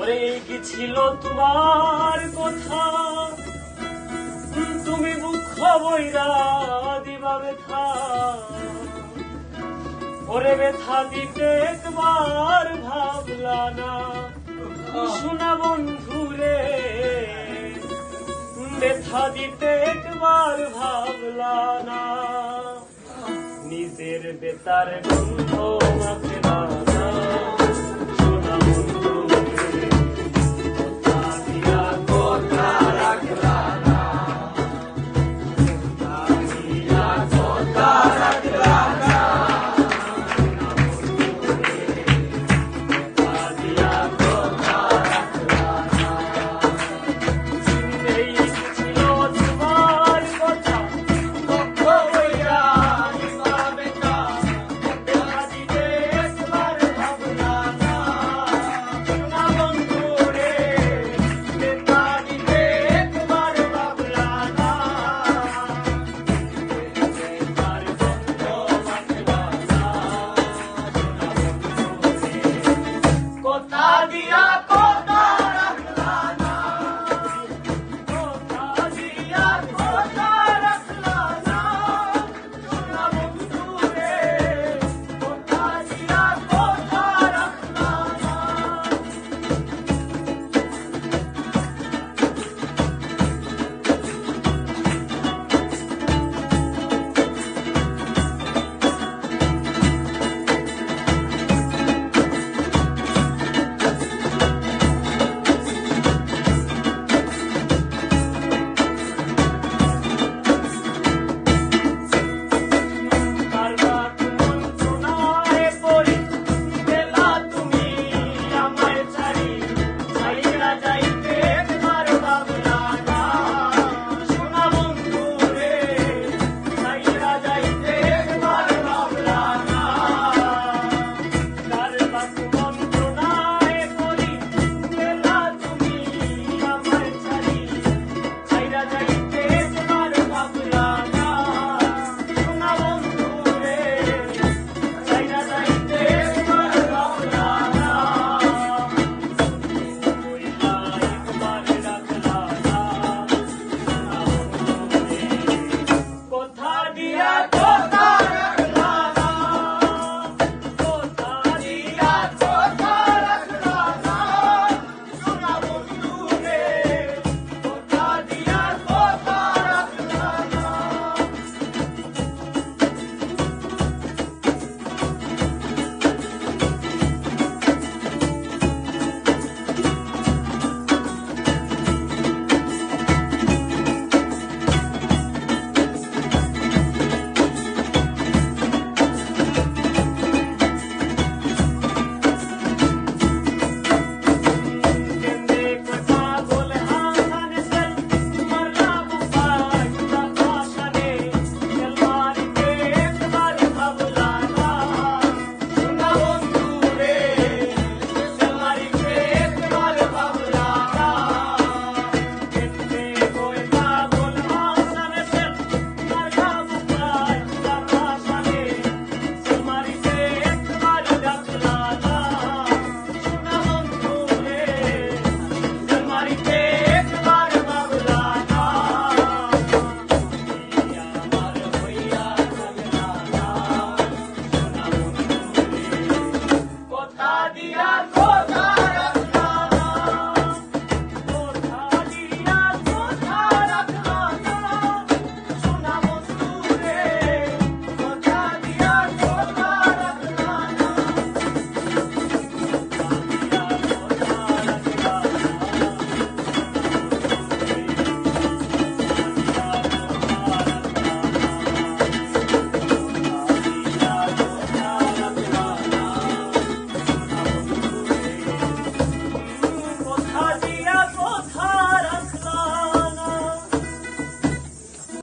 ওরে কি তোমার কথা। তুমি মুখ বইরা দিবা ব্যথা ওরে ব্যথা দিতে একবার ভাবলা না। শোনা বন্ধু রে, ব্যথা দিতে একবার ভাবলা না। নিজের বেতার গন্ধ মাখে না।